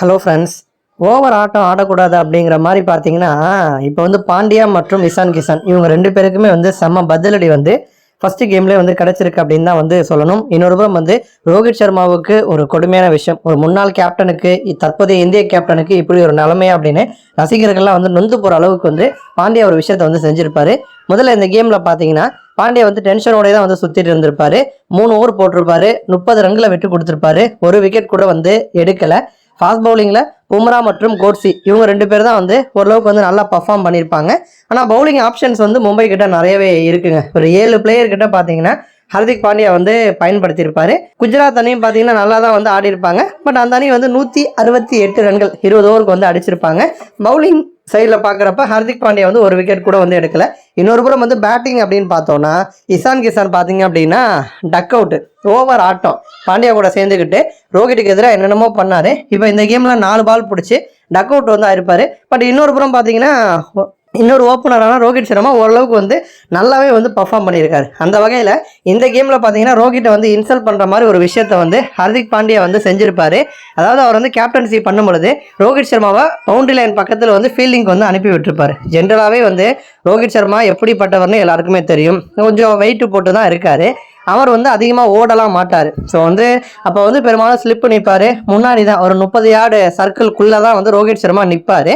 Hello friends over ஆட்டம் ஆடக்கூடாது அப்படிங்கிற மாதிரி பார்த்தீங்கன்னா இப்போ வந்து பாண்டியா மற்றும் இசான் கிசான் இவங்க ரெண்டு பேருக்குமே வந்து செம்ம பதிலடி வந்து ஃபஸ்ட்டு கேம்லேயே வந்து கிடச்சிருக்கு அப்படின்னு தான் வந்து சொல்லணும். இன்னொரு புறம் வந்து ரோஹித் சர்மாவுக்கு ஒரு கொடுமையான விஷயம். ஒரு முன்னாள் கேப்டனுக்கு தற்போதைய இந்திய கேப்டனுக்கு இப்படி ஒரு நிலைமை அப்படின்னு ரசிகர்கள்லாம் வந்து நொந்து போகிற அளவுக்கு வந்து பாண்டியா ஒரு விஷயத்தை வந்து செஞ்சுருப்பாரு. முதல்ல இந்த கேமில் பார்த்தீங்கன்னா பாண்டியா வந்து டென்ஷனோடய தான் வந்து சுற்றிட்டு இருந்திருப்பாரு. மூணு ஓவர் போட்டிருப்பாரு. முப்பது ரன்களை விட்டு கொடுத்துருப்பாரு. ஒரு விக்கெட் கூட வந்து எடுக்கலை. ஃபாஸ்ட் பவுலிங்கில் பும்ரா மற்றும் கோட்ஸி இவங்க ரெண்டு பேர் தான் வந்து ஓரளவுக்கு வந்து நல்லா பர்ஃபார்ம் பண்ணியிருப்பாங்க. ஆனால் பவுலிங் ஆப்ஷன்ஸ் வந்து மும்பை கிட்ட நிறையவே இருக்குங்க. ஒரு ஏழு பிளேயர் கிட்ட பார்த்தீங்கன்னா ஹர்திக் பாண்டியா வந்து பயன்படுத்தியிருப்பாரு. குஜராத் அணியும் பார்த்தீங்கன்னா நல்லா தான் வந்து ஆடி இருப்பாங்க பட் அந்த அணி வந்து நூற்றி அறுபத்தி எட்டு ரன்கள் இருபது ஓவருக்கு வந்து அடிச்சிருப்பாங்க. பவுலிங் சைடில் பார்க்குறப்ப ஹர்திக் பாண்டியா வந்து ஒரு விக்கெட் கூட வந்து எடுக்கல. இன்னொரு புறம் வந்து பேட்டிங் அப்படின்னு பார்த்தோன்னா இசான் கிசான் பார்த்தீங்க அப்படின்னா டக் அவுட்டு ஓவர் ஆட்டம். பாண்டியா கூட சேர்ந்துக்கிட்டு ரோஹிட்டுக்கு எதிராக என்னென்னமோ பண்ணார். இப்போ இந்த கேமில் நாலு பால் பிடிச்சி டக் அவுட் வந்து ஆயிருப்பாரு. பட் இன்னொரு புறம் பார்த்தீங்கன்னா இன்னொரு ஓப்பனரான ரோஹித் சர்மா ஓரளவுக்கு வந்து நல்லாவே வந்து பர்ஃபார்ம் பண்ணியிருக்காரு. அந்த வகையில் இந்த கேமில் பார்த்தீங்கன்னா ரோஹிட்டை வந்து இன்சல்ட் பண்ணுற மாதிரி ஒரு விஷயத்த வந்து ஹர்திக் பாண்டியா வந்து செஞ்சுருப்பார். அதாவது அவர் வந்து கேப்டன்சி பண்ணும் பொழுது ரோஹித் சர்மாவை பவுண்டரி லைன் பக்கத்தில் வந்து ஃபீல்டிங்க்கு வந்து அனுப்பி விட்டுருப்பார். ஜென்ரலாகவே வந்து ரோஹித் சர்மா எப்படிப்பட்டவர்னு எல்லாருக்குமே தெரியும். கொஞ்சம் வெயிட் போட்டு தான் இருக்கார். அவர் வந்து அதிகமாக ஓடலாம் மாட்டார். ஸோ வந்து அப்போ வந்து பெரும்பாலும் ஸ்லிப்பு நிற்பார் முன்னாடி தான் ஒரு முப்பது யார்டு சர்க்கிள்குள்ளே தான் வந்து ரோஹித் சர்மா நிற்பார்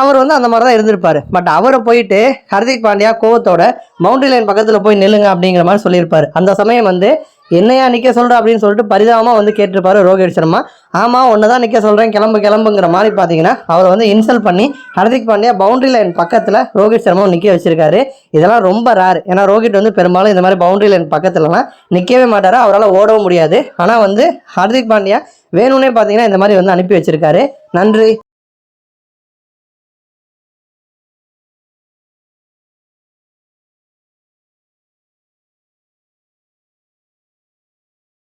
அவர் வந்து அந்த மாதிரி தான் இருந்திருப்பாரு. பட் அவரை போயிட்டு ஹர்திக் பாண்டியா கோவத்தோட மவுண்டரி லைன் பக்கத்தில் போய் நில்லுங்க அப்படிங்கிற மாதிரி சொல்லியிருப்பாரு. அந்த சமயம் வந்து என்னையா நிற்க சொல்கிற அப்படின்னு சொல்லிட்டு பரிதாபமாக வந்து கேட்டிருப்பாரு ரோஹித் சர்மா. ஆமாம் ஒன்று தான் நிற்க சொல்கிறேன் கிளம்பு கிளம்புங்கிற மாதிரி பார்த்தீங்கன்னா அவர் வந்து இன்சல்ட் பண்ணி ஹர்திக் பாண்டியா பவுண்டரி லைன் பக்கத்தில் ரோஹித் சர்மாவும் நிற்க வச்சிருக்காரு. இதெல்லாம் ரொம்ப ரேர் ஏன்னா ரோஹித் வந்து பெரும்பாலும் இந்த மாதிரி பவுண்டரி லைன் பக்கத்துலலாம் நிற்கவே மாட்டார். அவரால் ஓடவும் முடியாது. ஆனால் வந்து ஹர்திக் பாண்டியா வேணும்னே பார்த்தீங்கன்னா இந்த மாதிரி வந்து அனுப்பி வச்சிருக்காரு. நன்றி.